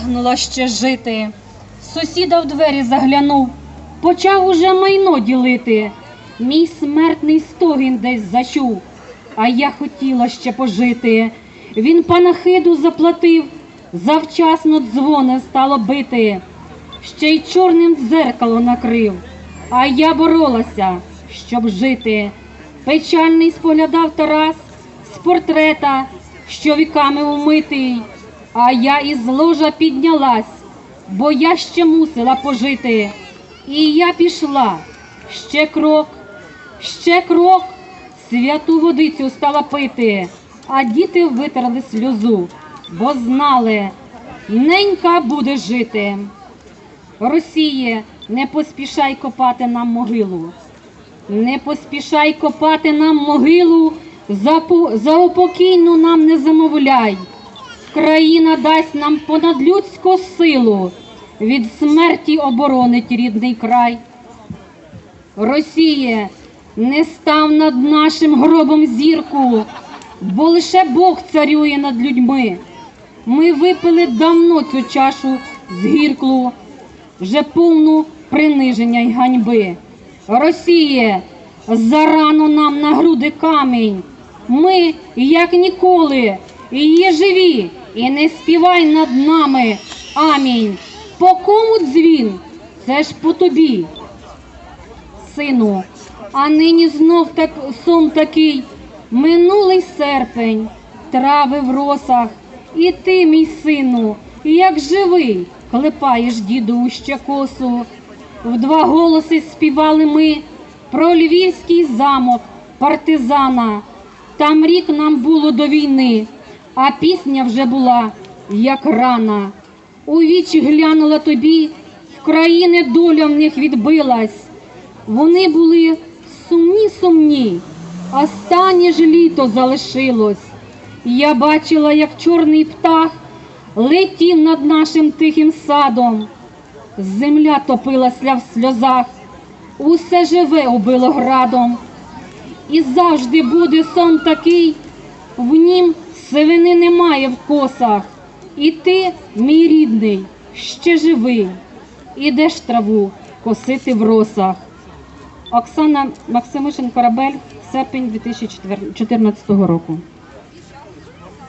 Тягнула ще жити. Сусіда в двері заглянув, почав уже майно ділити. Мій смертний стогін десь зачув, а я хотіла ще пожити. Він панахиду заплатив, завчасно дзвони стало бити, ще й чорним дзеркало накрив, а я боролася, щоб жити. Печальний споглядав Тарас з портрета, що віками умитий, а я із ложа піднялась, бо я ще мусила пожити. І я пішла ще крок, ще крок, святу водицю стала пити, а діти витерли сльозу, бо знали, ненька буде жити. Росіє, не поспішай копати нам могилу. Не поспішай копати нам могилу, за, за упокійну нам не замовляй. Країна дасть нам понадлюдську силу, від смерті оборонить рідний край. Росіє, не став над нашим гробом зірку, бо лише Бог царює над людьми. Ми випили давно цю чашу згірклу, вже повну приниження й ганьби. Росіє, зарано нам на груди камінь. Ми, як ніколи, і є живі, і не співай над нами. Амінь. По кому дзвін? Це ж по тобі сину, а нині знов так сон такий, минулий серпень, трави в росах, і ти, мій сину, як живий, клепаєш діду ще косу. В два голоси співали ми про львівський замок партизана. Там рік нам було до війни, а пісня вже була, як рана. У вічі глянула тобі, в країни доля в них відбилась. Вони були сумні сумні, останнє ж літо залишилось. Я бачила, як чорний птах летів над нашим тихим садом. Земля топилася в сльозах, усе живе убило градом. І завжди буде сон такий, в нім сивини немає в косах. І ти, мій рідний, ще живий, ідеш траву косити в росах. Оксана Максимишин Корабель, серпень 2014 року.